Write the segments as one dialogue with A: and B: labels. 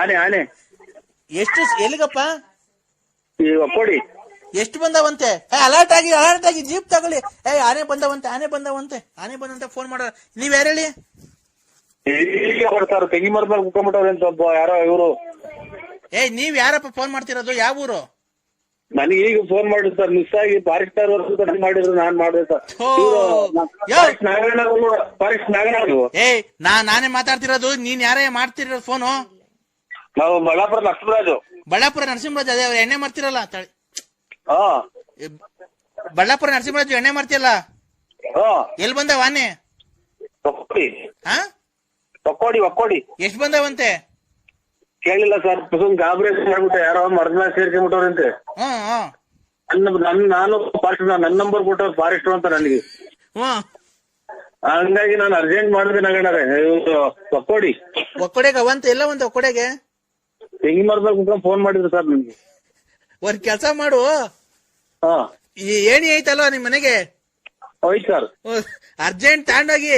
A: ಆನೆ ಆನೆ.
B: ಎಷ್ಟು ಎಲ್ಲಿಗಪ್ಪ?
A: ಈ ಒಕ್ಕೋಡಿ.
B: ಎಷ್ಟು ಬಂದವಂತೆ? ಏ ಅಲರ್ಟ್ ಆಗಿ ಅಲರ್ಟ್ ಆಗಿ ಜೀಪ್ ತಗೊಳ್ಳಿ. ಏ ಆನೆ ಬಂದವಂತೆ ಆನೆ ಬಂದವಂತೆ ಆನೆ ಬಂದಂತ ಫೋನ್ ಮಾಡೋ ನೀವ್ ಯಾರು ಹೇಳಿ
A: ಈಗ ಬರ್ತಾರ ತೆಂಗಿ ಮರದ ಮೇಲೆ ಕುತ್ಕೊಂಡ್ಬಿಟ್ಟವ್ರೆ ಅಂತ ಒಬ್ಬ ಯಾರೋ ಇವರು.
B: ಏ ನೀವ್ ಯಾರಪ್ಪ ಫೋನ್ ಮಾಡ್ತಿರೋದು? ಯಾವ ಊರು?
A: ನನಗೆ ಈಗ ಫೋನ್ ಮಾಡಿದ್ರು ಸರ್ ಮಿಸ್ ಆಗಿ ಫಾರೆಸ್ಟ್ ಅವ್ರು ಮಾಡಿದ್ರು ನಾನ್ ಮಾಡಿದೆ ಸರ್.
B: ಥೋ. ಯೋ.
A: ಫಾರೆಸ್ಟ್ ನಾಗಣ್ಣ ಫಾರೆಸ್ಟ್ ನಾಗಣ್ಣ
B: ಏ ನಾ ನಾನೇ ಮಾತಾಡ್ತಿರೋದು ನೀನ್ ಯಾರೇ ಮಾಡ್ತಿರೋದು ಫೋನು
A: ನಾವು ಬಳ್ಳಾಪುರ ನರಸಿಂಹರಾಜು
B: ಬಳ್ಳಾಪುರ ನರಸಿಂಹರಾಜ್ ಅದೇ ಅವ್ರು ಎಣ್ಣೆ ಮಾಡ್ತಿರಲ್ಲ ತಳಿ.
A: ಹಾ.
B: ಬಳ್ಳಾಪುರ ನರಸಿಂಹರಾಜು ಎಣ್ಣೆ ಮಾಡ್ತಿಯಲ್ಲ?
A: ಹಾ.
B: ಎಲ್ಲಿ ಬಂದವ ಆನೆ
A: ಒಕ್ಕೋಡಿ
B: ಹಾ?
A: ಒಕ್ಕೋಡಿ ಒಕ್ಕೋಡಿ
B: ಎಷ್ಟು ಬಂದವಂತೆ?
A: ಕೇಳಿಲ್ಲ ಸರ್ ಸುಮ್ ಗಾಬರಿ ಆಗ್ಬಿಟ್ಟೆ ಯಾರೋ ಮರ್ದ ಸೇರ್ಕೊಂಡ್ಬಿಟ್ಟವ್ರಂತೆ.
B: ಹ್ಮ್ ಹ್ಮ್
A: ನನ್ನ ನನ್ ನಾನು ಫಾರೆಸ್ಟ್ ನನ್ನ ನಂಬರ್ ಕೊಟ್ಟವ್ರು ಫಾರೆಸ್ಟ್ ಅಂತ ನನಗೆ.
B: ಹ್ಮ್
A: ಹಂಗಾಗಿ ನಾನು ಅರ್ಜೆಂಟ್ ಮಾಡಿದೆ ನಗಣರೆ ಇವ್ರು ಒಕ್ಕೋಡಿ
B: ಒಕ್ಕಡೆಗೆ ಅವಂತ ಎಲ್ಲ ಒಂದು ಒಕ್ಕಡೆಗೆ?
A: ತೆಂಗಿ ಮರದಲ್ಲಿ ಕುತ್ಕೊಂಡು ಫೋನ್ ಮಾಡಿದ್ರು ಸರ್ ನಿಮ್ಗೆ
B: ಒಂದ್ ಕೆಲಸ ಮಾಡು.
A: ಹಾ.
B: ಈ ಏಣಿ ಐತಲ್ವಾ ನಿಮ್ ಮನೆಗೆ?
A: ಹೋಯ್ತು ಸರ್
B: ಅರ್ಜೆಂಟ್ ತಗೊಂಡೋಗಿ.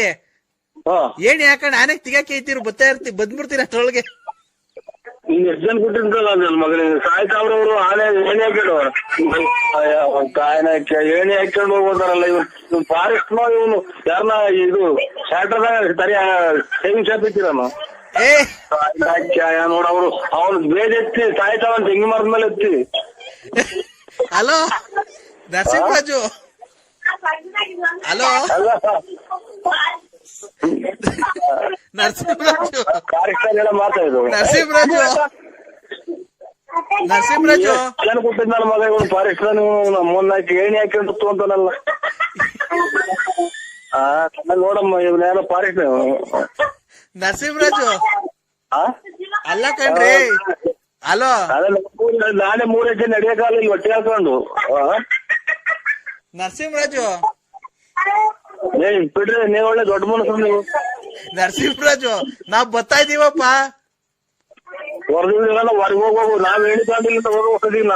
A: ಹಾ.
B: ಏಣಿ ಹಾಕೊಂಡ್ ಆನೆಗ್ ತಿಗಾಕಿ ಐತಿರು ಬತ್ತಾ ಇರ್ತಿ ಬಂದ್ಬಿಡ್ತೀನಿ ಅಷ್ಟರೊಳಗೆ
A: ಹಿಂಗ್ ಎಷ್ಟ್ ಜನ ಕೊಟ್ಟಿರ್ತಾರಲ್ಲ ನನ್ನ ಮಗನಿಗೆ. ಸಾಯ್ತಾವ್ರವ್ರು ಆನೆ ಏಣಿ ಹಾಕೊಂಡು ಏಣಿ ಹಾಕೊಂಡು ಹೋಗ್ಬೋದಾರಲ್ಲ ಇವ್ರು. ಫಾರೆಸ್ಟ್ ನೋ ಇವನು ಯಾರನ್ನ ಇದು ಶಾರ್ಟರ್ದಾಗ ತರಿ ಸೇವಿಂಗ್ ಶಾಪ್ ಇಟ್ಟಿರನು.
B: ಏ
A: ನೋಡ ಅವ್ರು. ಅವ್ನು ಬೇಜ ಎತ್ತಿ ಸಾಯ್ತಾವ ತೆಂಗಿ ಮರದ ಮೇಲೆ ಎತ್ತಿ?
B: ಹಲೋ? ನರಸಿಂಹರಾಜು? ಹಲೋ?
A: ಅಲ್ಲ.
B: ನರಸಿಂಹರಾಜು? ನರಸಿಂಹರಾಜು? ನರಸಿಂಹರಾಜು?
A: ಜನ ಮಗ ಇವನು ಫಾರೆಸ್ಟ್ ಮೊನ್ನ ಹಾಕಿ ಏಣಿ ಹಾಕೊಂಡು ಅಂತಾನಲ್ಲ ಆ ನೋಡಮ್ಮ ಇವ್ನ ಯಾರೋ ಫಾರೆಸ್ಟ್
B: ನರಸಿಂಹರಾಜು? ಅಲ್ಲ ಕಣ್ರಿ. ಹಲೋ
A: ನಾನೇ ಮೂರ್- ಹೆಜ್ಜೆ ನಡೆಯಕ್ಕಾಗಲ್ಲ ಹೊಟ್ಟೆ ಹಾಕೊಂಡು?
B: ನರಸಿಂಹರಾಜು.
A: ಏ ಬಿಡ್ರಿ ನೀವ್ ಒಳ್ಳೆ ದೊಡ್ಡ ಮನಸ್ಸು ನೀವು.
B: ನರಸಿಂಹರಾಜು ನಾವ್ ಬರ್ತಾ ಇದೀವಪ್ಪ
A: ಹೊರದಿಂದ ಹೊರಗೆ ಹೋಗ್ಬೇಕು. ನಾವ್ ಹೇಳಿಕೊಂಡಿಲ್ಲ ಹೊರಗೆ ಹೋಗೋದಿಲ್ಲ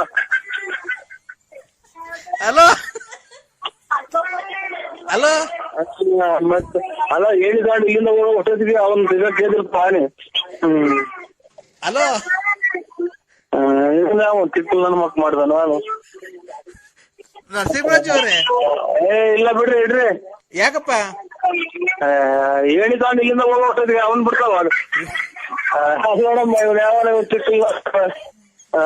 B: ಹಲೋ ಹಲೋ
A: ಮತ್ತೆ ಅಲ್ಲ ಹೇಳಿಕೊಂಡು ಇಲ್ಲಿಂದ ಹೋಗೋ ಹೊಟ್ಟದಿಗೆ ಅವನ್ ಸಿಗಕ್ಕೆ ಕೇಳಿದ್ರು ಹ್ಮ್
B: ಹಲೋ.
A: ಇದನ್ನ ಅವ್ನ್ ತಿಕ್ಕು ನನ್ನ ಮಕ್ ಮಾಡ್ದ ನಾನು
B: ನರಸಿಂಹರಾಜು ಅವ್ರೆ?
A: ಏ ಇಲ್ಲ ಬಿಡ್ರಿ ಇಡ್ರಿ.
B: ಯಾಕಪ್ಪ?
A: ಏನಿದ ಇಲ್ಲಿಂದ ಹೋಗೋ ಅವನ್ ಬಿಡ್ತಾವ ನೋಡಮ್ಮ ಇವ್ನು ಯಾವ ಆ?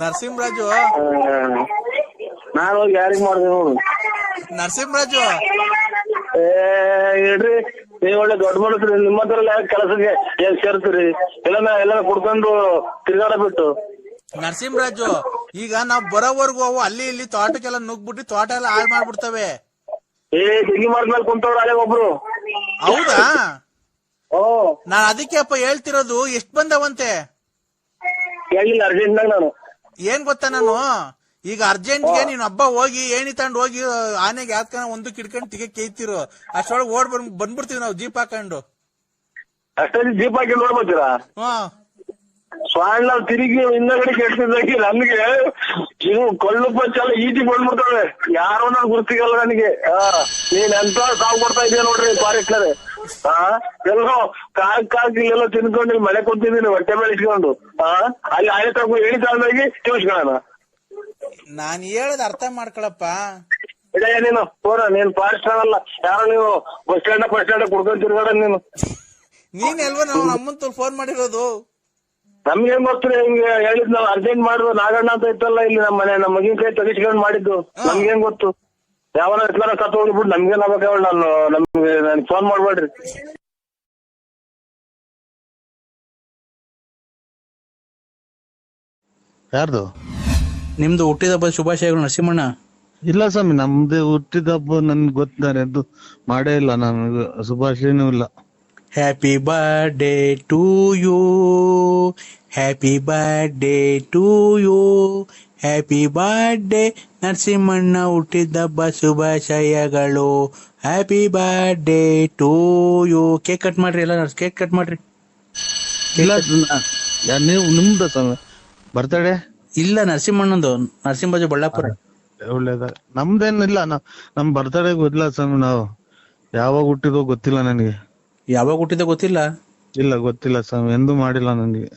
B: ನರಸಿಂಹರಾಜು?
A: ನಾನು ಹೋಗಿ ಯಾರಿಗ್ ಮಾಡ್ದೆ ನೋಡು.
B: ನರಸಿಂಹರಾಜು?
A: ಏ ಇಡ್ರಿ. ನೀವ್ ಒಳ್ಳೆ ದೊಡ್ಡ ಮನುಷ್ಯ ನಿಮ್ಮ ಹತ್ರ ಕೆಲಸಕ್ಕೆ ಏನ್ ಸೇರ್ತೀರಿ? ಎಲ್ಲ ಎಲ್ಲ ಕುಡ್ಕೊಂಡು ತಿರ್ಗಾಡ ಬಿಟ್ಟು
B: ನರಸಿಂಹರಾಜು ಈಗ ನಾವ್ ಬರೋವರ್ಗು ಅವು ಅಲ್ಲಿ ಇಲ್ಲಿ ತೋಟಕ್ಕೆಲ್ಲ ನುಗ್ಬಿಟ್ಟು ತೋಟ ಎಲ್ಲ ಹಾಳು ಮಾಡ್ಬಿಡ್ತವೆ.
A: ಏ ಡಿಗ್ರಿ ಮಾಡಿದ್ಮೇಲೆ ಕುಂತವ್ರು ಅಲ್ಲೇ ಒಬ್ರು.
B: ಹೌದಾ?
A: ಓ.
B: ನಾನ್ ಅದಕ್ಕೆ ಅಪ್ಪ ಹೇಳ್ತಿರೋದು ಎಷ್ಟ್ ಬಂದವಂತೆ?
A: ಅರ್ಜೆಂಟ್ನಾಗ ನಾನು.
B: ಏನ್ ಗೊತ್ತಾ ನಾನು? ಈಗ ಅರ್ಜೆಂಟ್ಗೆ ನೀನ್ ಹಬ್ಬ ಹೋಗಿ ಏಣಿ ತಗೊಂಡ್ ಹೋಗಿ ಆನೆಗೆ ಯಾತ್ಕನ ಒಂದು ಕಿಡ್ಕೊಂಡು ತಿಗೆ ಕೇಯ್ತಿರು ಅಷ್ಟೊಳಗೆ ಓಡ್ ಬಂದ್ ಬಂದ್ಬಿಡ್ತೀವಿ ನಾವು ಜೀಪ್ ಹಾಕೊಂಡು.
A: ಅಷ್ಟೊಂದು ಜೀಪ್ ಹಾಕಿ ನೋಡ್ಬೋತೀರಾ
B: ಹ್ಮ್
A: ಸ್ವಾಣ ತಿರುಗಿ ಹಿಂದಗಡೆ ಕೆಟ್ಟಿದ್ದಾಗಿ ನನ್ಗೆ ಇವು ಕೊಳ್ಳು ಪಚ್ಚೆಲ್ಲ ಈಟಿ ಬಂದ್ಬಿಡ್ತಾವೆ. ಯಾರೋ ನನ್ ಗುರ್ತಿಗಲ್ಲ ನನಗೆ. ನೀನ್ ಎಂತ ಸಾವು ಕೊಡ್ತಾ ಇದೀಯ ನೋಡ್ರಿ ಫಾರೆಸ್ಟ್ನರೆ ಹಾ ಎಲ್ಲೋ ಕಾಗ್ ಇಲ್ಲೆಲ್ಲ ತಿನ್ಕೊಂಡು ಮಳೆ ಕುಂತಿದ್ದೀನಿ ಹೊಟ್ಟೆ ಮೇಲೆ ಇಟ್ಕೊಂಡು. ಹಾ ಅಲ್ಲಿ ಆಯ್ತು ಹೇಳಿ ತಗೊಂಡೋಗಿ ತಿಳಿಸ್ಕೊಳ್ಳೋಣ
B: ನಾನ್ ಹೇಳದ್ ಅರ್ಥ ಮಾಡ್ಕೊಳಪ್ಪ.
A: ಇಡಯ್ಯ ನೀನು ಹೋರ ನೀನ್ ಫಾಸ್ಟ್ ಅಲ್ಲ. ಯಾರೋ ನೀವು ಬಸ್ ಸ್ಟ್ಯಾಂಡ್ ಬಸ್ ಸ್ಟ್ಯಾಂಡ್ ಕುಡ್ಕೊಂಡ್ ತಿರ್ಗಾಡ ನೀನು.
B: ನೀನ್ ಎಲ್ವ ನಾವು ನಮ್ಮಂತ ಫೋನ್ ಮಾಡಿರೋದು.
A: ನಮ್ಗೇನ್ ಗೊತ್ತಿರಿ ಹಿಂಗೆ ಹೇಳಿದ್ ನಾವು ಅರ್ಜೆಂಟ್ ಮಾಡುದು ನಾಗಣ್ಣ ಅಂತ ಇತ್ತಲ್ಲ ಇಲ್ಲಿ ನಮ್ಮ ಮನೆ ನಮ್ಮ ಮಗಿನ ಕೈ ತೆಗಿಸ್ಕೊಂಡ್ ಮಾಡಿದ್ದು. ನಮ್ಗೇನ್ ಗೊತ್ತು? ಯಾವನ ಇಟ್ಲಾರ ಕತ್ ಹೋಗ್ಬಿಟ್ಟು ನಮ್ಗೇನ್ ಆಗ್ಬೇಕು ನಾನು ನಮ್ಗೆ ನನ್ಗೆ ಫೋನ್ ಮಾಡ್ಬೇಡ್ರಿ.
C: ಯಾರ್ದು?
D: ನಿಮ್ದು ಹುಟ್ಟಿದ ಹಬ್ಬದ ಶುಭಾಶಯಗಳು ನರಸಿಂಹಣ್ಣ.
C: ಇಲ್ಲ ಸ್ವಾಮಿ ನಮ್ದು ಹುಟ್ಟಿದ ಹಬ್ಬ ನನ್ಗೆ ಗೊತ್ತಿದ್ದಾರೆ ಅದು ಮಾಡೇ ಇಲ್ಲ ನಾನು ಶುಭಾಶಯನೂ ಇಲ್ಲ.
D: Happy birthday to you happy birthday to you happy birthday ನರಸಿಂಹಣ್ಣ ಹುಟ್ಟಿದ ಹಬ್ಬ ಶುಭಾಶಯಗಳು happy birthday to you cake cut ಮಾಡ್ರಿ ಎಲ್ಲ ಕೇಕ್ ಕಟ್ ಮಾಡ್ರಿ.
C: ಇಲ್ಲ ನಾ- ಯಾ- ನೀವು ನಿಮ್ದು ಸ್ವಾಮಿ ಬರ್ತಡೆ
D: ಇಲ್ಲ ನರಸಿಂಹಣ್ಣಂದು. ನರಸಿಂಹಜ ಬಳ್ಳಾಪುರ.
C: ಒಳ್ಳೇದ. ನಮ್ದೇನಿಲ್ಲ ಇಲ್ಲ ನಮ್ ಬರ್ತಡೇ ಗೊತ್ತಿಲ್ಲ ಸ್ವಾಮಿ ನಾವು ಯಾವಾಗ ಹುಟ್ಟಿದೋ ಗೊತ್ತಿಲ್ಲ ನನಗೆ.
D: ಯಾವಾಗ ಹುಟ್ಟಿದ ಗೊತ್ತಿಲ್ಲ?
C: ಇಲ್ಲ ಗೊತ್ತಿಲ್ಲ ಸ್ವಾಮಿ ಎಂದೂ ಮಾಡಿಲ್ಲ ನನಗೆ.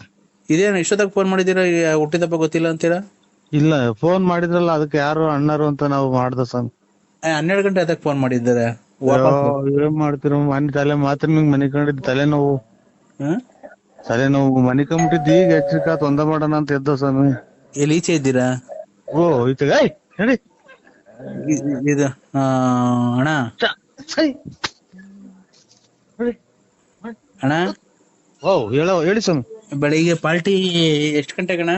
B: ಇದೇನು ಇಷ್ಟೊತ್ತಾಗ ಫೋನ್ ಮಾಡಿದೀರ ಹುಟ್ಟಿದಪ್ಪ ಗೊತ್ತಿಲ್ಲ ಅಂತೀರಾ?
C: ಇಲ್ಲ ಫೋನ್ ಮಾಡಿದ್ರಲ್ಲ ಅದಕ್ಕೆ ಯಾರು ಅಣ್ಣರು ಅಂತ ನಾವು ಮಾಡ್ದ ಸ್ವಾಮಿ.
B: ಹನ್ನೆರಡು ಗಂಟೆ ಅದಕ್ಕೆ ಫೋನ್ ಮಾಡಿದ್ದಾರೆ?
C: ಏನ್ ಮಾಡ್ತೀರ ಮನೆ ತಲೆ ಮಾತ್ರ ನಿಮ್ಗೆ ಮನಿ ಕಂಡಿದ್ ತಲೆನೋವು? ತಲೆನೋವು ಮನಿ ಕಂಬಿಟ್ಟಿದ್ದು ಈಗ ಎಚ್ಚರಿಕಾ ತೊಂದ ಮಾಡೋಣ ಅಂತ ಎದ್ದ ಸ್ವಾಮಿ.
B: ಎಲ್ಲಿ ಈಚೆ ಇದ್ದೀರಾ?
C: ಓ ಇದು
B: ಇ- ಇದು ಅಣ್ಣ. ಅಣ್ಣ.
C: ಓ ಹೇಳೋ ಹೇಳಿ ಸ್ವಾಮಿ.
B: ಬೆಳಿಗ್ಗೆ ಪಾರ್ಟಿ ಎಷ್ಟು ಗಂಟೆಗೆ ಅಣ್ಣ?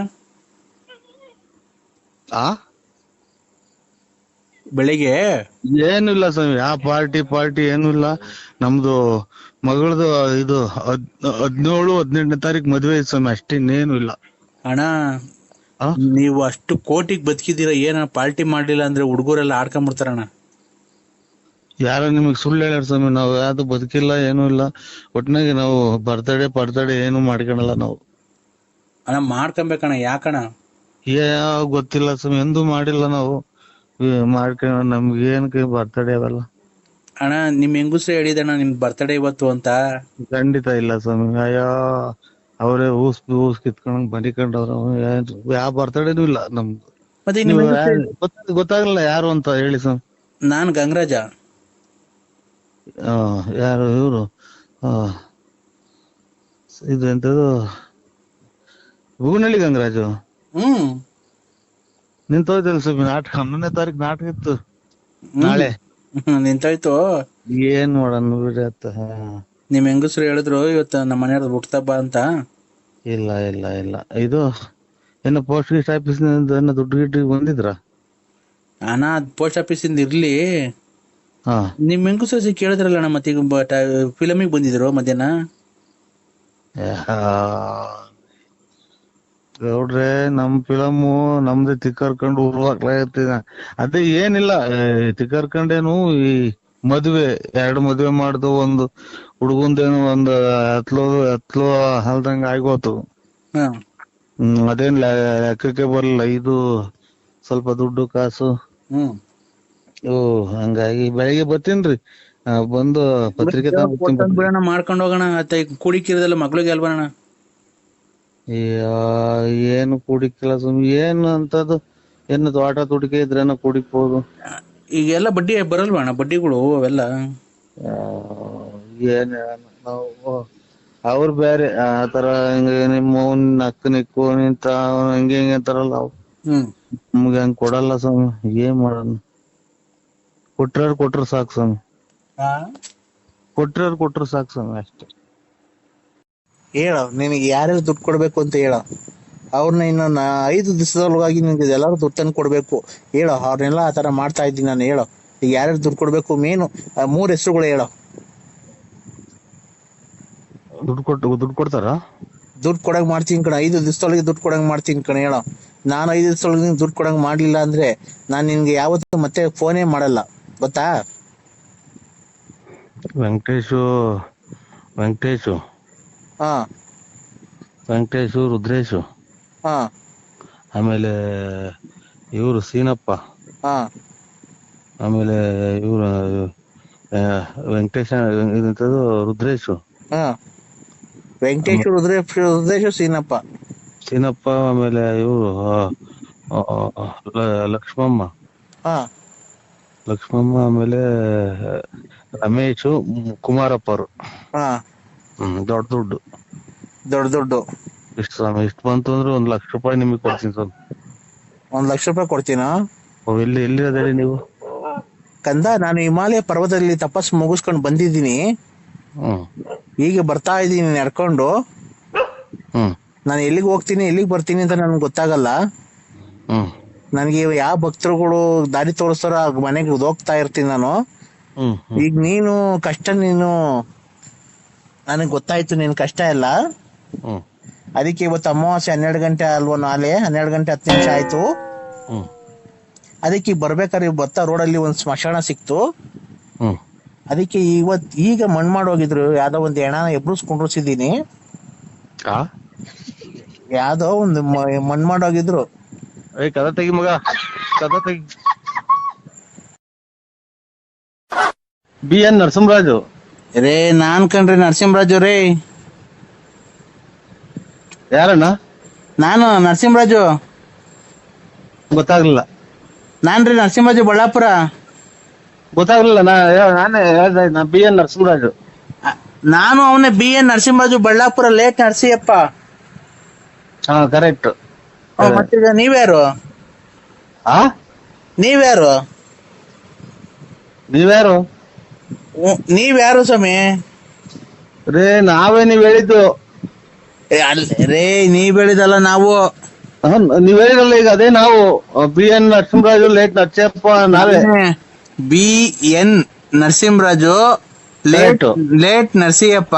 C: ಆ?
B: ಬೆಳಿಗ್ಗೆ?
C: ಏನು ಇಲ್ಲ ಸ್ವಾಮಿ ಆ ಪಾರ್ಟಿ ಪಾರ್ಟಿ ಏನು ಇಲ್ಲ ನಮ್ದು ಮಗಳದು ಇದು ಹದ್- ಹದ್ನೇಳು ಹದಿನೆಂಟನೇ ತಾರೀಕು ಮದ್ವೆ ಐತೆ ಸ್ವಾಮಿ ಅಷ್ಟೇನೇನು ಇಲ್ಲ.
B: ಅಣ್ಣ? ನೀವು ಅಷ್ಟು ಕೋಟಿಗೆ ಬದುಕಿದ್ದೀರಾ ಏನ ಪಾರ್ಟಿ ಮಾಡ್ಲಿಲ್ಲ ಅಂದ್ರೆ ಹುಡುಗರೆಲ್ಲ ಆಡ್ಕೊಂಡ್ಬಿಡ್ತಾರಣ್ಣ
C: ಯಾರೋ ನಿಮಗ್ ಸುಳ್ಳು ಹೇಳ್ಯಾರ ಸ್ವಾಮಿ ನಾವು ಯಾವ್ದು ಬದುಕಿಲ್ಲ ಏನು ಇಲ್ಲ. ಒಟ್ನಾಗೆ ನಾವು ಬರ್ತಡೇ ಪರ್ತಡೇ ಏನು ಮಾಡ್ಕೊಳಲ್ಲ ನಾವು.
B: ಅಣ್ಣ ಮಾಡ್ಕೊಬೇಕಣ್ಣ ಯಾಕಣ್ಣ?
C: ಯಾವ ಗೊತ್ತಿಲ್ಲ ಸ್ವಾಮಿ ಎಂದೂ ಮಾಡಿಲ್ಲ ನಾವು. ಮಾಡ್ಕೊಂಡ ನಮ್ಗೆ ಏನಕ್ಕೆ ಬರ್ತಡೇ ಅವೆಲ್ಲ
B: ಅಣ್ಣ ನಿಮ್ ಹೆಂಗುಸ್ರೆ ಹೇಳಿದಣ್ಣ ನಿಮ್ ಬರ್ತಡೇ ಇವತ್ತು ಅಂತ?
C: ಖಂಡಿತ ಇಲ್ಲ ಸ್ವಾಮಿ ಅಯ್ಯೋ. ಅವರೇ ಊಸ್ ಊಸ್ ಕಿತ್ಕೊಂಡ್ ಬನಿಕೊಂಡವ್ರ ಯಾವ ಬರ್ತಡೇನು ಇಲ್ಲ ನಮ್ದು.
B: ಮತ್ತೆ
C: ಗೊತ್ತಾಗಲ್ಲ ಯಾರು ಅಂತ ಹೇಳಿ ಸರ್.
B: ನಾನ್ ಗಂಗರಾಜ.
C: ಯಾರು ಇವರು? ಇದು ಎಂತದು? ಹೂನಳ್ಳಿ ಗಂಗರಾಜ.
B: ಹ್ಮ್.
C: ನಿಂತೋಯ್ತಲ್ಲ ಸ್ವಾಮಿ ನಾಟಕ ಹನ್ನೊಂದನೇ ತಾರೀಕು ನಾಟಕ ಇತ್ತು. ನಾಳೆ.
B: ನಿಂತೋಯ್ತು.
C: ಏನ್ ಮಾಡೋಣ ಬಿಡಿ ಅತ್ತ. ಹಾ.
B: ನಿಮ್ ಹೆಂಗಸ್ರು ಹೇಳಿದ್ರು ಇವತ್ತು ನಮ್ಮ ಮನೆಯವ್ರದ್ದು ಹುಟ್ಟದಬ್ಬ ಅಂತ?
C: ಇಲ್ಲ ಇಲ್ಲ ಇಲ್ಲ. ಇದು ಏನು ಪೋಸ್ಟ್ ಗೀಸ್ಟ್ ಆಫೀಸ್ ದುಡ್ಡು ಗಿಡ್ಡು ಬಂದಿದ್ರ?
B: ಅಣ್ಣ ಪೋಸ್ಟ್ ಆಫೀಸ್ ಇಂದ ಇರ್ಲಿ.
C: ಹಾ.
B: ನಿಮ್ ಹೆಂಗಸ್ರು ಕೇಳಿದ್ರಲ್ಲ ಅಣ್ಣ ಮತ್ತೆ ಈಗ ಫಿಲಮಿಗೆ ಬಂದಿದ್ರು ಮಧ್ಯಾಹ್ನ?
C: ನೋಡ್ರೆ ನಮ್ ಫಿಲಮು ನಮ್ದೇ ತಿಕ್ಕರ್ಕೊಂಡು ಉರುವಾಗ್ಲಾಗತ್ತಿದ ಅದೇ ಏನಿಲ್ಲ ತಿಕ್ಕರ್ಕೊಂಡೇನು ಈ ಮದ್ವೆ ಎರಡು ಮದ್ವೆ ಮಾಡ್ದು ಒಂದು ಹುಡುಗಂದೇನು ಒಂದು ಹತ್ಲೋ ಹತ್ಲೋ ಹಲ್ದಂಗ ಆಗೋತು.
B: ಹಾ.
C: ಅದೇನ್ ಲೆಕ್ಕಕ್ಕೆ ಬರಲ್ಲ ಇದು ಸ್ವಲ್ಪ ದುಡ್ಡು ಕಾಸು. ಓ ಹಂಗಾಗಿ ಬೆಳಿಗ್ಗೆ ಬರ್ತೀನ್ರಿ. ಬಂದು ಪತ್ರಿಕೆ
B: ಬಿಡೋಣ ಮಾಡ್ಕೊಂಡು ಹೋಗೋಣ. ಕುಡಿಕಿರದಲ್ಲ ಮಕ್ಳಿಗೆ ಅಲ್ವಾ ಅಣ್ಣ
C: ಏನು ಕುಡಿಕಿಲ್ಲ ಸುಮ್ ಏನು ಅಂತದು ಏನದು ಆಟ ತುಡಿಕೆ ಇದ್ರೇನ ಕುಡಿಬಹುದು
B: ಈಗೆಲ್ಲ ಬಡ್ಡಿ ಬರಲ್ವಾ ಅಣ್ಣ? ಬಡ್ಡಿಗಳು ಅವೆಲ್ಲ?
C: ಏನ್ ನಾವು ಅವ್ರು ಬೇರೆ ಆ ತರ ಹಿಂಗ ನಿಮ್ಮ ನಕ್ಕ ನಿಕ್ಕು ನಿಂತ ಅವ್ನು ಹಂಗೆ ಹಿಂಗೆ ಅಂತಾರಲ್ಲ ಅವ್
B: ಹ್ಮ್.
C: ನಮ್ಗೆ ಹಂಗ್ ಕೊಡಲ್ಲ ಸ್ವಾಮಿ. ಏನ್ ಮಾಡೋಣ ಕೊಟ್ರ ಕೊಟ್ರ ಸಾಕು ಸ್ವಾಮಿ. ಕೊಟ್ರ ಕೊಟ್ರ ಸಾಕು ಸ್ವಾಮಿ ಅಷ್ಟೇ.
B: ಹೇಳ ನಿನಗೆ ಯಾರ್ಯಾರು ದುಡ್ಡು ಕೊಡ್ಬೇಕು ಅಂತ ಹೇಳ. ಅವ್ರನ್ನ ಇನ್ನು ನಾ ಐದು ದಿವಸದೊಳಗಾಗಿ ನಿನ್ಗೆ ಎಲ್ಲರೂ ದುಡ್ಡು ತಂದು ಕೊಡ್ಬೇಕು. ಹೇಳೋ ಅವ್ರನ್ನೆಲ್ಲ ಆ ಥರ ಮಾಡ್ತಾ ಇದ್ದೀನಿ ನಾನು ಹೇಳೋ. ಈಗ ಯಾರ್ಯಾರು ದುಡ್ಡು ಕೊಡಬೇಕು ಮೇನು ಮೂರು ಹೆಸರುಗಳು ಹೇಳೋ.
C: ದುಡ್ಡು ಕೊಟ್ಟು ದುಡ್ಡು ಕೊಡ್ತಾರ?
B: ದುಡ್ಡು ಕೊಡಂಗೆ ಮಾಡ್ತೀನಿ ಕಣ ಐದು ದಿವಸದೊಳಗೆ ದುಡ್ಡು ಕೊಡಂಗೆ ಮಾಡ್ತೀನಿ ಕಣ ಹೇಳೋ. ನಾನು ಐದು ದಿವಸದೊಳಗೆ ದುಡ್ಡು ಕೊಡಂಗೆ ಮಾಡಲಿಲ್ಲ ಅಂದ್ರೆ ನಾನು ನಿನಗೆ ಯಾವತ್ತೂ ಮತ್ತೆ ಫೋನೇ ಮಾಡಲ್ಲ ಗೊತ್ತಾ?
C: ವೆಂಕಟೇಶು ವೆಂಕಟೇಶು.
B: ಹಾಂ.
C: ವೆಂಕಟೇಶು ರುದ್ರೇಶು.
B: ಹಾ.
C: ಆಮೇಲೆ ಇವರು ಸೀನಪ್ಪ.
B: ಹಾ.
C: ಆಮೇಲೆ ಇವರು ವೆಂಕಟೇಶ ಇದಂತದ್ದು ರುದ್ರೇಶು.
B: ಹಾ. ವೆಂಕಟೇಶ್ ರುದ್ರೇಶ್ ರುದ್ರೇಶ್ ಸೀನಪ್ಪ.
C: ಸೀನಪ್ಪ ಆಮೇಲೆ ಇವರು ಲಕ್ಷ್ಮಮ್ಮ.
B: ಹಾ.
C: ಲಕ್ಷ್ಮಮ್ಮ ಆಮೇಲೆ ರಮೇಶು ಕುಮಾರಪ್ಪ ಕುಮಾರಪ್ಪರು.
B: ಹಾ.
C: ಹ್ಮ್ ದೊಡ್ಡ ದುಡ್ಡು.
B: ದೊಡ್ಡ ದೊಡ್ಡ.
C: ಇಷ್ಟು ಸ್ವಾಮಿ ಇಷ್ಟು ಬಂತು ಅಂದ್ರೆ ಒಂದ್ ಲಕ್ಷ ರೂಪಾಯಿ ನಿಮಗೆ ಕೊಡ್ತೀನಿ ಸ್ವಾಮಿ
B: ಒಂದ್ ಲಕ್ಷ ರೂಪಾಯಿ ಕೊಡ್ತೀನಾ?
C: ಓ, ಎಲ್ಲಿ ಎಲ್ಲಿರೋದೇಳಿ ನೀವು?
B: ಕಂದ ನಾನು ಹಿಮಾಲಯ ಪರ್ವತದಲ್ಲಿ ತಪಸ್ಸು ಮುಗಿಸ್ಕೊಂಡು ಬಂದಿದ್ದೀನಿ.
C: ಹ್ಮ್.
B: ಈಗ ಬರ್ತಾ ಇದ್ದೀನಿ ನಡ್ಕೊಂಡು.
C: ಹ್ಮ್.
B: ನಾನು ಎಲ್ಲಿಗೆ ಹೋಗ್ತೀನಿ ಎಲ್ಲಿಗೆ ಬರ್ತೀನಿ ಅಂತ ನನ್ಗೆ ಗೊತ್ತಾಗಲ್ಲ.
C: ಹ್ಮ್.
B: ನನಗೆ ಯಾವ ಭಕ್ತರುಗಳು ದಾರಿ ತೋರಿಸ್ತಾರೋ ಆ ಮನೆಗೆ ಹೋಗ್ತಾ ಇರ್ತೀನಿ ನಾನು.
C: ಹ್ಮ್ ಹ್ಮ್.
B: ಈಗ ನೀನು ಕಷ್ಟ ನೀನು ನನಗೆ ಗೊತ್ತಾಯ್ತು ನಿನ್ ಕಷ್ಟ ಎಲ್ಲ.
C: ಹ್ಮ್.
B: ಅದಕ್ಕೆ ಇವತ್ತು ಅಮಾವಾಸ್ಯ ಹನ್ನೆರಡು ಗಂಟೆ ಅಲ್ವೋ ನಾಳೆ? ಹನ್ನೆರಡು ಗಂಟೆ ಹತ್ತು ನಿಮಿಷ ಆಯ್ತು. ಅದಕ್ಕೆ ಬರ್ಬೇಕಾದ್ರೆ ಬರ್ತಾ ರೋಡಲ್ಲಿ ಒಂದು ಸ್ಮಶಾನ ಸಿಕ್ತು. ಅದಕ್ಕೆ ಇವತ್ ಈಗ ಮಣ್ ಮಾಡೋಗಿದ್ರು ಯಾವ್ದೋ ಒಂದು ಹೆಣನ ಎಬ್ರುಸ್ ಕುಂಡ್ರಿಸಿದೀನಿ
C: ಆ?
B: ಯಾವ್ದೋ ಒಂದು ಮಣ್ ಮಾಡೋಗಿದ್ರು
C: ಏ ಕದ ತೆಗಿ ಮಗ. ಕದ ತೆಗಿ. B N Narasimharaju.
B: ರೇ ನಾನ್ ಕಣ್ರಿ ನರಸಿಂಹರಾಜು ರೇ.
C: ಯಾರಣ್ಣ?
B: ನಾನು ನರಸಿಂಹರಾಜು.
C: ಗೊತ್ತಾಗ್ಲಿಲ್ಲ.
B: ನಾನ್ರಿ ನರಸಿಂಹರಾಜು ಬಳ್ಳಾಪುರ.
C: ಗೊತ್ತಾಗ್ಲಿಲ್ಲ ನಾ ಯಾ- ನಾನೇ ಹೇಳ್ದೆ ನಾ ಬಿ ಎನ್ ನರಸಿಂಹರಾಜು.
B: ಅ, ನಾನು ಅವನೇ B N Narasimharaju Ballapura late Narasiyappa.
C: ಹಾ ಕರೆಕ್ಟ್.
B: ಅವ್ ಮತ್ತೀಗ ನೀವ್ಯಾರು?
C: ಆ?
B: ನೀವ್ಯಾರು?
C: ನೀವ್ಯಾರು?
B: ನೀವ್ಯಾರು ಸ್ವಾಮಿ?
C: ರೇ ನಾವೇ ನೀವ್ ಹೇಳಿದ್ದು.
B: ಏ, ಅಲ್ಲ ರೇ ನೀ ಬೆಳೆದಲ್ಲ ನಾವು.
C: ಹ, ನೀವ್ ಹೇಳಿರಲ್ಲ ಈಗ ಅದೇ ನಾವು B N Narasimharaju late Narasimhappa ನಾವೇ.
B: B N Narasimharaju late. Late Narasimhappa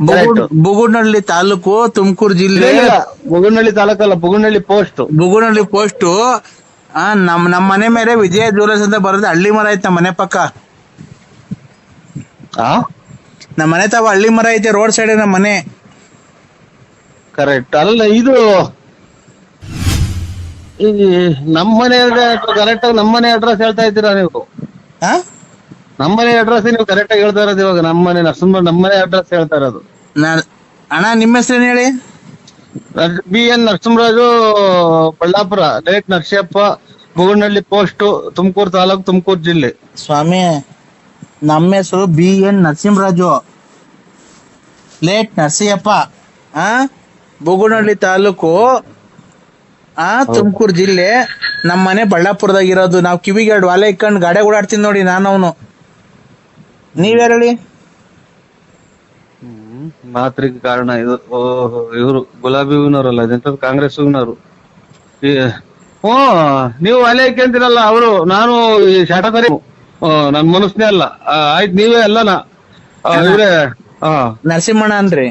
B: ಬುಗುಡ್-
C: Correct.
B: Bugudanahalli taluk Tumakuru ಜಿಲ್ಲೆ.
C: ಬುಗುಡ್ನಹಳ್ಳಿ ಬುಗುನಹಳ್ಳಿ ತಾಲೂಕಲ್ಲ ಬುಗುನಹಳ್ಳಿ ಪೋಸ್ಟ್
B: ಬುಗುನಹಳ್ಳಿ ಪೋಸ್ಟ್ ಆ ನಮ್ ನಮ್ ಮನೆ ಮೇಲೆ ವಿಜಯ ಜ್ಯುವೆಲರ್ಸ್ ಅಂತ ಬರೋದು ಹಳ್ಳಿ ಮರ ಐತೆ ನಮ್ಮ ಮನೆ ಪಕ್ಕ.
C: ಆ?
B: ನಮ್ಮ ಮನೆ ತಾವ ಹಳ್ಳಿ ಮರ ಐತೆ ರೋಡ್ ಸೈಡ್ ನಮ್ಮ ಮನೆ.
C: ಕರೆಕ್ಟ್ ಅಲ್ಲ ಇದು ಈ ನಮ್ಮನೆ ಕರೆಕ್ಟ್ ಆಗಿ ನಮ್ಮನೆ ಅಡ್ರೆಸ್ ಹೇಳ್ತಾ ಇದ್ದೀರಾ ನೀವು? ನಮ್ಮನೆ ಅಡ್ರೆಸ್ ನೀವು ಕರೆಕ್ಟ್ ಆಗಿ ಹೇಳ್ತಾ ಇರೋದು ಇವಾಗ ನಮ್ಮನೆ ನರಸಿಂಹ ನಮ್ಮನೆ ಅಡ್ರೆಸ್ ಹೇಳ್ತಾ ಇರೋದು.
B: ನ- ಅಣ್ಣ ನಿಮ್ಮ ಹೆಸರೇನು ಹೇಳಿ?
C: B N Narasimharaju Ballapura late Narasiyappa Bugunahalli post Tumakuru taluk Tumakuru ಜಿಲ್ಲೆ.
B: ಸ್ವಾಮಿ ನಮ್ಮ ಹೆಸರು B N Narasimharaju. Late Narasiyappa ಆ ಬುಗುನಹಳ್ಳಿ ತಾಲೂಕು ಆ ತುಮಕೂರು ಜಿಲ್ಲೆ ನಮ್ಮ ಮನೆ ಬಳ್ಳಾಪುರದಾಗ ಇರೋದು ನಾವು ಕಿವಿಗೆ ಎರಡು ವಾಲೆ ಇಕ್ಕೊಂಡು ಗಾಡಿ ಓಡಾಡ್ತೀನಿ ನೋಡಿ ನಾನು ಅವನು ನೀವ್ಯಾರು ಹೇಳಿ
C: ಮಾತ್ರಿಗೆ ಕಾರಣ ಇದು. ಇವರು ಗುಲಾಬಿ ಹೂವಿನವರಲ್ಲ ಕಾಂಗ್ರೆಸ್ ಹೂವಿನವರು. ಹ್ಞೂ ನೀವು ಅಲೆ ಅಂತೀರಲ್ಲ ಅವರು ನಾನು ಈ ಶಾಟಕರಿ ನನ್ನ ಮನಸ್ನೇ ಅಲ್ಲ. ಆಯ್ತು ನೀವೇ ಅಲ್ಲನಾ? ಇವ್ರೆ ಹಾ
B: ನರಸಿಂಹಣ್ಣ ಅನ್ರಿ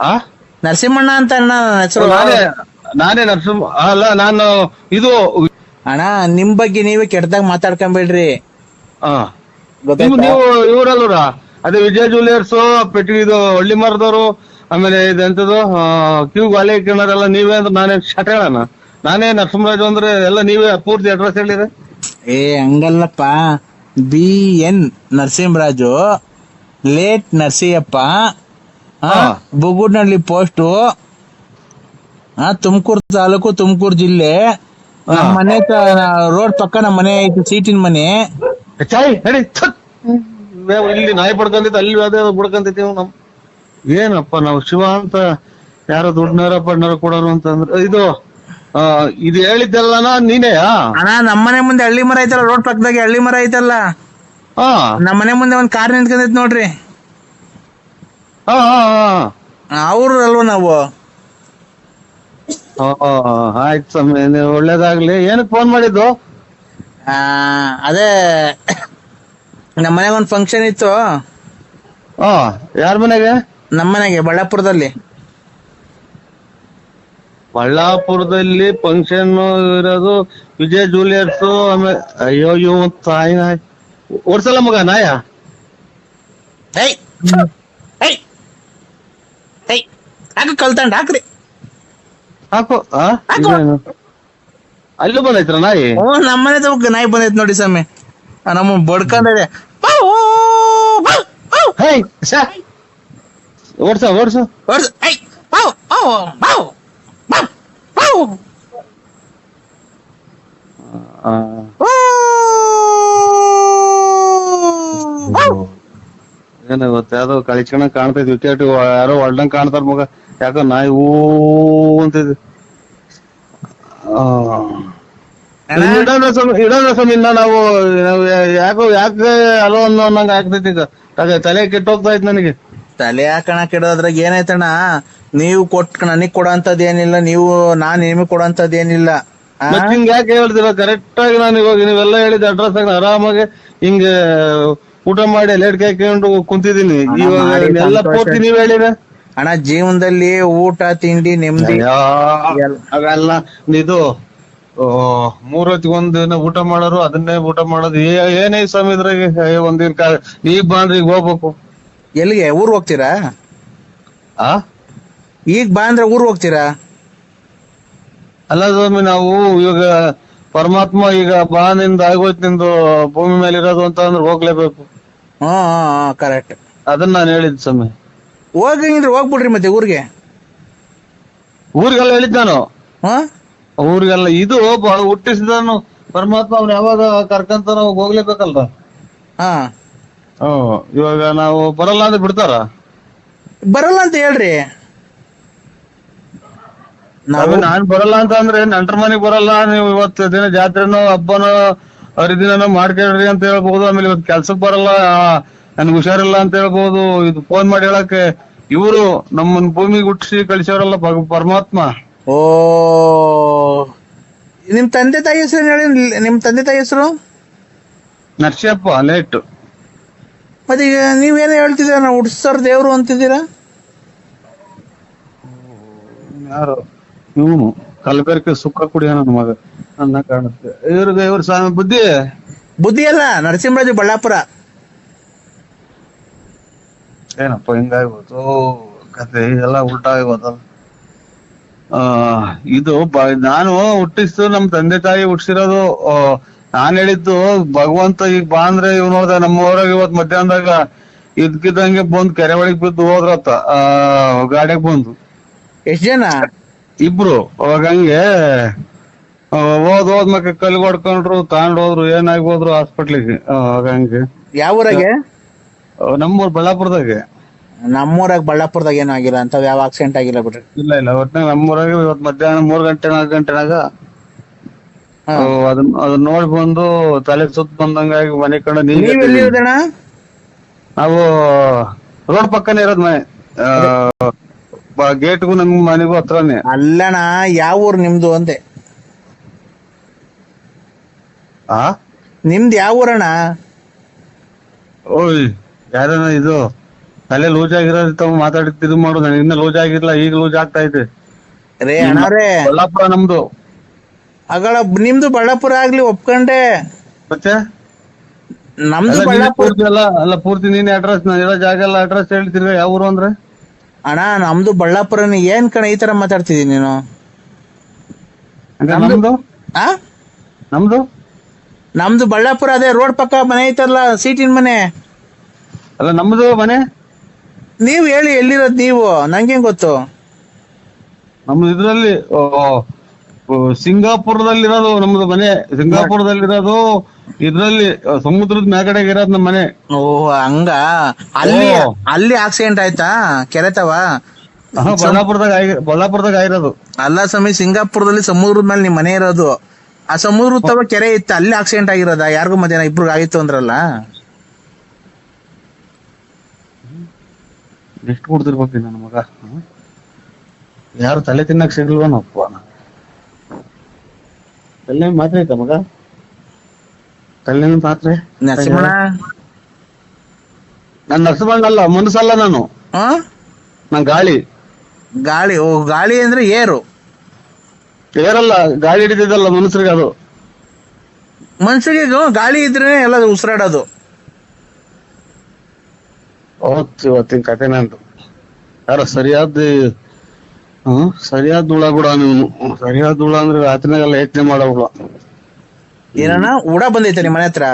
C: ಆ?
B: ನರಸಿಂಹಣ್ಣ ಅಂತ ಅಣ್ಣ ನನ್ನ ಹೆಸರು?
C: ನಾನೇ ನಾನೇ ನರಸಿಂಹ ಅಲ್ಲ ನಾನು ಇದು
B: ಅಣ್ಣ ನಿಮ್ ಬಗ್ಗೆ ನೀವೇ ಕೆಟ್ಟದಾಗ ಮಾತಾಡ್ಕೊಂಬೇಡ್ರಿ.
C: ಆ. ನೀವು
B: ಗೊತ್ತಾಯ್ತಾ?
C: ನೀವು ಇವರಲ್ವರ ಅದೇ ವಿಜಯ ಜ್ಯುವೆಲರ್ಸ್ ಪೆಟ್ಟಿ ಇದು ಹಳ್ಳಿ ಮರದವರು ಆಮೇಲೆ ಇದೆಂತದು ಕ್ಯೂ ಗಾಲಿ ಹಾಕ್ಯಣರೆಲ್ಲ ನೀವೇ ಅಂದ್ರೆ ನಾನೇ ಶಟ್ ಹೇಳಣ ನಾನೇ ನರಸಿಂಹರಾಜು ಅಂದ್ರೆ ಎಲ್ಲ ನೀವೇ ಪೂರ್ತಿ ಅಡ್ರೆಸ್ ಹೇಳಿದ್ರೆ
B: ಏ ಹಂಗಲ್ಲಪ್ಪ. B N Narasimharaju late Narasiyappa. Bugudnahalli post Tumakuru taluk Tumakuru ಜಿಲ್ಲೆ. ನಮ್ಮ ಮನೆ ರೋಡ್ ಪಕ್ಕ ನಮ್ಮ ಮನೆ ಐತಿ ಸೀಟಿನ ಮನೆ.
C: ಚಾಯ್ ಹೇಳಿ ಇಲ್ಲಿ ನಾಯಿ ಪಡ್ಕೊಂತಿತ್ತು ಅಲ್ಲಿ ಅದೇ ನಮ್. ಏನಪ್ಪ ನಾವು ಶಿವ ಅಂತ ಯಾರೋ ದುಡ್ಡನಾರ ಪಡ್ನಾರ ಕೊಡೋರು ಅಂತಂದ್ರೆ ಇದು ಇದು ಹೇಳಿದ್ದೆಲ್ಲನಾ ನೀನೇ
B: ಅಣ್ಣ ನಮ್ಮ ಮನೆ ಮುಂದೆ ಹಳ್ಳಿ ಮರ ಐತಲ್ಲ ರೋಡ್ ಪಕ್ಕದಾಗೆ ಹಳ್ಳಿ ಮರ ಐತಲ್ಲ.
C: ಹಾ
B: ನಮ್ಮ ಮನೆ ಮುಂದೆ ಒಂದ್ ಕಾರ್ ನಿಂತ್ಕೊಂಡೈತಿ ನೋಡ್ರಿ. ಅವ್ರು ಅಲ್ವ ನಾವು?
C: ಓ, ಆಯ್ತು ಸ್ವಾಮಿ ನೀವು ಒಳ್ಳೇದಾಗ್ಲಿ. ಏನಕ್ಕೆ ಫೋನ್ ಮಾಡಿದ್ದು?
B: ಆ, ಅದೇ ನಮ್ಮ ಮನೆಗೆ ಒಂದು ಫಂಕ್ಷನ್ ಇತ್ತು.
C: ಹಾ ಯಾರ ಮನೆಗೆ?
B: ನಮ್ಮ ಮನೆಗೆ ಬಳ್ಳಾಪುರದಲ್ಲಿ.
C: ಬಳ್ಳಾಪುರದಲ್ಲಿ ಫಂಕ್ಷನ್ ಇರೋದು ವಿಜಯ್ ಜೂಲಿಯರ್ಸ್ ಆಮೇಲೆ ಅಯ್ಯೋ ಇವ್ ತಾಯಿ ನಾಯಿ. ಓಡ್ಸಲ್ಲ ಮಗ ನಾಯ?
B: ಏಯ್! ಹಾಕು ಕಲ್ತಂಡ್ ಹಾಕ್ರಿ.
C: ಹಾಕು ಆ?
B: ಹಾಕು.
C: ಇದೇನು? ಅಲ್ಲೂ ಬಂದೈತ್ರ ನಾಯಿ?
B: ಓ ನಮ್ಮ ಮನೆ ತಗ ನಾಯಿ ಬಂದೈತ್ ನೋಡಿ ಸ್ವಾಮಿ. ಆ, ನಮ್ಮ ಬಡ್ಕಂಡಿದೆ
C: ಹೇ ಶ್ಯಾ. ಓಡ್ಸ ಓಡ್ಸು. ಆ, ಏನೋ ಗೊತ್ತ ಯಾವ್ದೋ ಕಳಿಸ್ಕೊಂಡ ಕಾಣ್ತೈತಿ ವಿಕೆಟ್ ಯಾರೋ ಹೊಡ್ದಂಗ್ ಕಾಣ್ತಾರ ಮಗ. ಯಾಕೋ ನಾಯಿ ಓ ಅಂತಿದ್ವಿ ಇಡೋಣ ಸ್ವಾಮಿ ಇನ್ನ ನಾವು ಯಾಕೋ ಯಾಕೆ ಅಲೋ ಅನ್ನೋ ಅನ್ನಂಗ ಆಗ್ತೈತಿ ಈಗ. ತಲೆ- ಕೆಟ್ಟೋಗ್ತಾ ಇತ್ತು ನನಗೆ.
B: ತಲೆ ಹಾಕಣ ಕೆಡೋದ್ರಾಗ ಏನಾಯ್ತಣ್ಣ? ನೀವು ಕೊಟ್ ನನಗ್ ಕೊಡೋಂಥದ್ದು ಏನಿಲ್ಲ ನೀವು ನಾನ್ ನಿಮಗ್ ಕೊಡೋಂಥದ್ದು ಏನಿಲ್ಲ ಹಿಂಗ
C: ಮತ್ ಹಿಂಗ್ ಯಾಕೆ ಹೇಳ್ತೀರ? ಕರೆಕ್ಟ್ ಆಗಿ ನಾನು ಇವಾಗ ನೀವೆಲ್ಲ ಹೇಳಿದ ಅಡ್ರೆಸ್ ಆಗಿ ಆರಾಮಾಗಿ ಹಿಂಗ ಊಟ ಮಾಡಿ ಲೇಟ್ ಕಾಯ್ಕೊಂಡು ಕುಂತಿದೀನಿ
B: ಅಣ್ಣ,
C: ಇವಾಗ ಎಲ್ಲ. ಪೂರ್ತಿ ನೀವ್ ಹೇಳಿದ್ರೆ
B: ಅಣ್ಣ ಜೀವನದಲ್ಲಿ ಊಟ ತಿಂಡಿ ನೆಮ್ಮದಿ.
C: ಅವೆಲ್ಲ ಇದು ಓ, ಮೂರ್ ಹೊತ್ತಿಗೆ ಒಂದ್ ಊಟ ಮಾಡೋರು ಅದನ್ನೇ ಊಟ ಮಾಡೋದು. ಏನೇ ಸ್ವಾಮಿ ಇದ್ರಾಗೆ ಒಂದಿನ ಈಗ ಬಾಂದ್ರೆ ಈಗ ಹೋಗ್ಬೇಕು.
B: ಎಲ್ಲಿಗೆ ಊರ್ ಹೋಗ್ತೀರಾ?
C: ಆ?
B: ಈಗ ಬಾಂದ್ರೆ ಊರ್ ಹೋಗ್ತೀರಾ?
C: ಅಲ್ಲ ಸ್ವಾಮಿ ನಾವು ಇವಾಗ ಪರಮಾತ್ಮ ಈಗ ಬಾ ನಿಂದ ಆಗೋಯ್ತು ನಿಂದು ಭೂಮಿ ಮೇಲೆ ಇರೋದು ಅಂತ ಅಂದ್ರೆ ಹೋಗ್ಲೇಬೇಕು.
B: ಹಾ ಕರೆಕ್ಟ್
C: ಅದನ್ನ ನಾನು ಹೇಳಿದ್ ಸ್ವಾಮಿ.
B: ಹೋಗಂಗಿದ್ರೆ ಹೋಗ್ಬಿಡ್ರಿ ಮತ್ತೆ ಊರಿಗೆ.
C: ಊರಿಗೆಲ್ಲ ಹೇಳಿದ್ ನಾನು.
B: ಹ?
C: ಊರಿಗೆಲ್ಲ ಇದು ಬಹಳ ಹುಟ್ಟಿಸಿದನು ಪರಮಾತ್ಮ ಅವ್ನು ಯಾವಾಗ ಕರ್ಕಂತ ನಾವು ಹೋಗ್ಲೇಬೇಕಲ್ರ
B: ಹಾ.
C: ಹ್ಮ್ ಇವಾಗ ನಾವು ಬರಲ್ಲ ಅಂದ್ರೆ ಬಿಡ್ತಾರ?
B: ಬರಲ್ಲ ಅಂತ ಹೇಳ್ರಿ. ನಾವು
C: ನಾನ್ ಬರಲ್ಲ ಅಂತ ಅಂದ್ರೆ ನೆಂಟ್ರ ಮನೆಗ್ ಬರಲ್ಲ ನೀವು ಇವತ್ತು ದಿನ ಜಾತ್ರೆನೋ ಹಬ್ಬನೋ ಹರಿದಿನನೋ ಮಾಡ್ಕೊಳ್ರಿ ಅಂತ ಹೇಳ್ಬಹುದು ಆಮೇಲೆ ಇವತ್ತು ಕೆಲ್ಸಕ್ ಬರಲ್ಲ ನನ್ಗೆ ಹುಷಾರಿಲ್ಲ ಅಂತ ಹೇಳ್ಬಹುದು ಇದು ಫೋನ್ ಮಾಡಿ ಹೇಳಕ್ಕೆ ಇವರು ನಮ್ಮನ್ ಭೂಮಿಗೆ ಹುಟ್ಟಿಸಿ ಕಳಿಸೋರಲ್ಲ ಪರಮಾತ್ಮ.
B: ಓ ನಿಮ್ ತಂದೆ ತಾಯಿ ಹೆಸರು ಹೇಳಿ ನಿಮ್ ತಂದೆ ತಾಯಿ ಹೆಸರು?
C: ನರ್ಸಪ್ಪ ಲೇಟ್
B: ಮತ್ತೆ ಈಗ ನೀವೇನು ಹೇಳ್ತಿದ್ದೀರಾ? ನಾವು ಹುಡ್ಸರ್ ದೇವ್ರು ಅಂತಿದ್ದೀರಾ?
C: ಯಾರು? ಇವನು. ಕಲಬೆರಕೆ ಸುಖ ಕುಡಿಯ ನನ್ನ ಮಗ. ನನ್ನ ಕಾಣುತ್ತೆ. ಇವ್ರಿಗೆ ಇವ್ರ ಸ್ವಾಮಿ ಬುದ್ಧಿ?
B: ಬುದ್ಧಿ ಅಲ್ಲ ನರಸಿಂಹರಾಜು ಬಳ್ಳಾಪುರ.
C: ಏನಪ್ಪ ಹಿಂಗಾಗ್ಬೋದು ಕತೆ ಇದೆಲ್ಲ ಆ ಇದು ಬ- ನಾನು ಹುಟ್ಟಿಸ್ತು ನಮ್ ತಂದೆ ತಾಯಿ ಹುಟ್ಟಿಸಿರೋದು ನಾನ್ ಹೇಳಿದ್ದು ಭಗವಂತ ಈಗ ಬಾ ಅಂದ್ರೆ ಇವ್ ನೋಡ್ದ ನಮ್ಮ ಊರಾಗ ಇವತ್ ಮಧ್ಯಾಹ್ನದಾಗ ಇದ್ಕಿದಂಗೆ ಬಂದ್ ಕೆರೆ ಒಳಗ್ ಬಿದ್ದು ಹೋದ್ರತ್ತ ಆ ಗಾಡಿಯಾಗ ಬಂದು.
B: ಎಷ್ಟ್ ಜನ?
C: ಇಬ್ರು ಅವಾಗ ಹಂಗೆ ಹೋದ್ ಹೋದ್ ಮಕ್ಕ ಕಲ್ಗೆ ಹೊಡ್ಕೊಂಡ್ರು ತಗೊಂಡ್ ಹೋದ್ರು ಏನಾಗಿ ಹೋದ್ರು ಹಾಸ್ಪಿಟ್ಲಿಗೆ ಅವಾಗ ಹಂಗೆ.
B: ಯಾವ ಊರಾಗೆ?
C: ನಮ್ಮೂರ್ ಬಳ್ಳಾಪುರದಾಗ.
B: ನಮ್ಮೂರಾಗ ಬಳ್ಳಾಪುರದಾಗ ಏನೂ ಆಗಿಲ್ಲ ಅಂತ ಯಾವ ಆಕ್ಸಿಡೆಂಟ್ ಆಗಿಲ್ಲ ಬಿಡ್ರಿ.
C: ಇಲ್ಲ ಇಲ್ಲ. ಒಟ್ನಾಗ ನಮ್ಮೂರಾಗ ಇವತ್ ಮಧ್ಯಾಹ್ನ ಮೂರ್ ಗಂಟೆ ನಾಲ್ಕು ಗಂಟೆನಾಗ ಅದನ್ನ ಅದನ್ನ ನೋಡಿ ಬಂದು ತಲೆ ಸುತ್ತ ಬಂದಂಗಾಗಿ ಮನೆ ಕಂಡು
B: ನೀವ್ ಎಲ್ಲಿ ಇರೋದಣ್ಣ?
C: ನಾವು ರೋಡ್ ಪಕ್ಕನೇ ಇರೋದ್ ಮನೆ. ಗೇಟ್ಗೂ ನಮ್ ಮನೆಗೂ ಹತ್ರನೇ.
B: ಅಲ್ಲಣ್ಣ ಯಾವ ಊರು ನಿಮ್ದು ಅಂದೆ?
C: ಆ?
B: ನಿಮ್ದು ಯಾವ ಊರಣ್ಣ?
C: ಓಯ್. ಯಾರನ ಇದು ತಲೆ ಲೂಸ್ ಆಗಿರೋದ್ ತಾವು ಮಾತಾಡಿ ಇದು ಮಾಡು ನನಗೆ ಇನ್ನ ಲೂಸ್ ಆಗಿರ್ಲಿಲ್ಲ ಈಗ ಲೂಸ್ ಆಗ್ತಾ ಐತೆ
B: ರೇ
C: ಬಳ್ಳಾಪುರ ನಮ್ದು.
B: ಅಗಳ ನಿಮ್ದು ಬಳ್ಳಾಪುರ ಆಗ್ಲಿ ಒಪ್ಕೊಂಡೆ.
C: ಮತ್ತೆ?
B: ನಮ್ದು
C: ನೀನೇ
B: ಬಳ್ಳಾಪುರ
C: ಪೂರ್ತಿ ಅಲ್ಲ ಪೂರ್ತಿ ನೀನ್ ಅಡ್ರೆಸ್ ನಾನು ಇರೋ ಜಾಗ ಎಲ್ಲ ಅಡ್ರೆಸ್ ಹೇಳ್ತಿರ್ಗ ಯಾವ ಊರು ಅಂದ್ರೆ?
B: ಅಣ್ಣ ನಮ್ದು ಬಳ್ಳಾಪುರನೇ ಏನ್ ಕಣ ಈ ತರ ಮಾತಾಡ್ತಿದೀನಿ ನೀನು? ನಮ್ದು? ಆ?
C: ನಮ್ದು?
B: ನಮ್ದು ಬಳ್ಳಾಪುರ ಅದೇ ರೋಡ್ ಪಕ್ಕ ಮನೆ ಐತಲ್ಲ ಸೀಟಿನ ಮನೆ.
C: ಅಲ್ಲ ನಮ್ದು ಮನೆ?
B: ನೀವ್ ಹೇಳಿ ಎಲ್ಲಿರೋದ್ ನೀವು? ನಂಗೇನ್ ಗೊತ್ತು?
C: ನಮ್ದು ಇದ್ರಲ್ಲಿ ಸಿಂಗಾಪುರದಲ್ಲಿರೋದು ನಮ್ದು ಮನೆ. ಸಿಂಗಾಪುರದಲ್ಲಿರೋದು ಇದ್ರಲ್ಲಿ ಆ, ಸಮುದ್ರದ ಮ್ಯಾಗಡೆಗೆ ಇರೋದು ನಮ್ಮ ಮನೆ.
B: ಓ ಹಂಗ? ಅಲ್ಲಿ
C: ಓ.
B: ಅಲ್ಲಿ ಆಕ್ಸಿಡೆಂಟ್ ಆಯ್ತಾ? ಕೆರೆತವ?
C: ಆಹಾ, ಬಳ್ಳಾಪುರದಾಗ ಆಗಿ ಬಳ್ಳಾಪುರದಾಗ ಆಗಿರೋದು.
B: ಅಲ್ಲ ಸ್ವಾಮಿ ಸಿಂಗಾಪುರದಲ್ಲಿ ಸಮುದ್ರದ ಮೇಲೆ ನಿಮ್ ಮನೆ ಇರೋದು. ಆ ಸಮುದ್ರ ತವ ಕೆರೆ ಇತ್ತು ಅಲ್ಲಿ ಆಕ್ಸಿಡೆಂಟ್ ಆಗಿರೋದ? ಯಾರಿಗೂ ಮಧ್ಯಾಹ್ನ ಇಬ್ರು ಆಗಿತ್ತು ಅಂದ್ರಲ್ಲ?
C: ಎಷ್ಟು ಕೊಡ್ತಿರ್ಬೇಕು ನನ್ನ ಮಗ. ಯಾರು ತಲೆ ತಿನ್ನಕ್ ಸಿಗ್ಲ್ವನಪ್ಪ ತಲೆ ಮಾತ್ರ ಐತ ಮಗ? ತಲೆ ಮಾತ್ರೆ?
B: ನರಸಿಂಹಣ್ಣ?
C: ನಾನು ನರಸಬಣ್ಣಲ್ಲ ಮನಸ್ಸಲ್ಲ ನಾನು.
B: ಆ?
C: ನಾನ್ ಗಾಳಿ.
B: ಗಾಳಿ ಓ ಗಾಳಿ ಅಂದ್ರೆ ಏರು.
C: ಏರಲ್ಲ ಗಾಳಿ ಹಿಡಿದಿದ್ದಲ್ಲ ಮನುಷ್ಯರಿಗೆ ಅದು.
B: ಮನುಷ್ಯರಿಗೆ ಗಾಳಿ ಇದ್ರೆ ಎಲ್ಲ ಉಸಿರಾಡೋದು.
C: ಅವತ್ತು ಇವತ್ತಿನ ಕತೆ ನಂದು. ಯಾರ ಸರಿಯಾದ ಹ್ಮ್ ಸರಿಯಾದ ಉಳ ಬಿಡ ನೀವು ಸರಿಯಾದ ಉಳ ಅಂದ್ರೆ ರಾತ್ರಿನಾಗೆಲ್ಲ ಯೋಚನೆ ಮಾಡೋಲ್ಲ
B: ಏನಣ್ಣ? ಉಡ ಬಂದೈತೆ ನಿಮ್ಮ ಮನೆ ಹತ್ರ?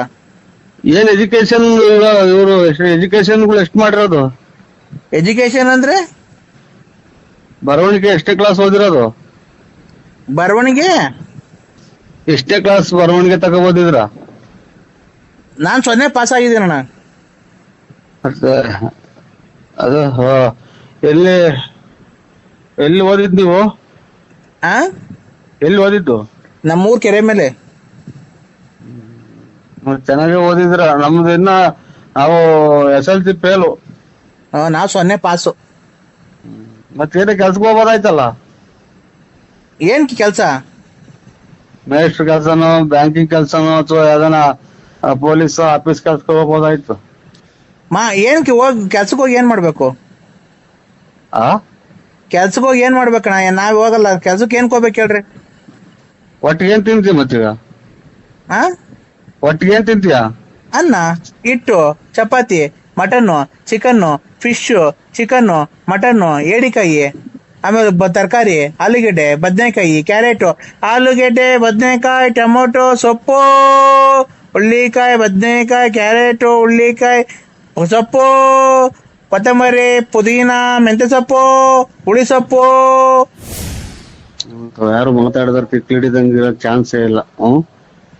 C: ಏನ್ ಎಜುಕೇಶನ್ ಇವರು ಎಜುಕೇಶನ್ಗಳು ಎಷ್ಟು ಮಾಡಿರೋದು?
B: ಎಜುಕೇಶನ್ ಅಂದ್ರೆ?
C: ಬರವಣಿಗೆ ಎಷ್ಟೇ ಕ್ಲಾಸ್ ಓದಿರೋದು?
B: ಬರವಣಿಗೆ?
C: ಎಷ್ಟೇ ಕ್ಲಾಸ್ ಬರವಣಿಗೆ ತಗೋಬೋದಿದ್ರ
B: ನಾನ್ ಸೊನ್ನೆ ಪಾಸ್ ಆಗಿದ್ದೀನಣ್ಣ.
C: ಮತ್ತೆ ಅದು ಎಲ್ಲಿ ಎಲ್ಲಿ ಓದಿದ್ ನೀವು?
B: ಆ?
C: ಎಲ್ಲಿ ಓದಿದ್ದು?
B: ನಮ್ಮೂರ್ ಕೆರೆ ಮೇಲೆ.
C: ಚೆನ್ನಾಗಿ ಓದಿದ್ರ ನಮ್ದು ಇನ್ನ ನಾವು ಎಸ್ ಎಲ್ ಸಿ ಫೇಲು.
B: ಆ, ನಾವ್ ಸೊನ್ನೆ ಪಾಸು.
C: ಮತ್ತೆ ಕೆಲ್ಸಕ್ಕೆ ಹೋಗ್ಬೋದಾಯ್ತಲ್ಲ?
B: ಏನ್ ಕೆಲ್ಸ?
C: ಮೇಸ್ಟ್ರ್ ಕೆಲ್ಸನೋ ಬ್ಯಾಂಕಿಂಗ್ ಕೆಲ್ಸನೋ ಅಥವಾ ಯಾವ್ದಾನ ಪೊಲೀಸ್ ಆಫೀಸ್ ಕೆಲ್ಸಕ್ಕೆ ಹೋಗ್ಬೋದಾಯ್ತು.
B: ಮಾ ಏನಕ್ಕೆ ಹೋಗಿ ಕೆಲ್ಸಕ್ಕೆ ಹೋಗಿ ಏನ್ ಮಾಡ್ಬೇಕು?
C: ಆ?
B: ಕೆಲ್ಸಕ್ಕೆ ಹೋಗಿ ಏನ್ ಮಾಡ್ಬೇಕಣ್ಣ ಏನ್ ನಾವ್ ಹೋಗಲ್ಲ ಕೆಲ್ಸಕ್ಕೆ ಏನ್ ಕೋಬೇಕು ಹೇಳ್ರಿ.
C: ಒಟ್ಟಿಗೆ ಏನ್ ತಿಂತೀವಿ ಮತ್ತೀಗ
B: ಆ?
C: ಒಟ್ಟಿಗೆ ಏನ್ ತಿಂತೀಯ?
B: ಅನ್ನ ಹಿಟ್ಟು chapati mutton chicken fish chicken mutton ಏಡಿಕಾಯಿ ಆಮೇಲೆ ಬ ತರಕಾರಿ ಆಲೂಗಡ್ಡೆ ಬದನೆಕಾಯಿ ಕ್ಯಾರೆಟು ಆಲೂಗೆಡ್ಡೆ ಬದನೆಕಾಯಿ ಟೊಮೊಟೊ ಸೊಪ್ಪು ಹುಳ್ಳಿಕಾಯಿ ಬದನೆಕಾಯಿ ಕ್ಯಾರೆಟು ಹುಳ್ಳಿಕಾಯಿ ಸೊಪ್ಪು, ಕೊತ್ತಂಬರಿ, ಪುದೀನ ಮೆಂತೆ ಸೊಪ್ಪು, ಹುಳಿ ಸೊಪ್ಪು.
C: ಯಾರು ಮಾತಾಡಿದ್ರೆ ಕಿಕ್ಲಿಡಿದಂಗೆ ಇರೋ ಚಾನ್ಸೇ ಇಲ್ಲ. ಹ್ಮ್?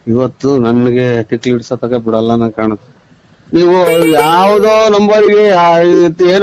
C: ಇವತ್ತು ನನಗೆ ಕಿಕ್ಲಿಡ್ಸತಕ ಬಿಡಲ್ಲ ನಾ ಕಾಣುತ್ತೆ ನೀವು ಯಾವುದೋ ನಂಬರ್ಗೆ ಏನೋ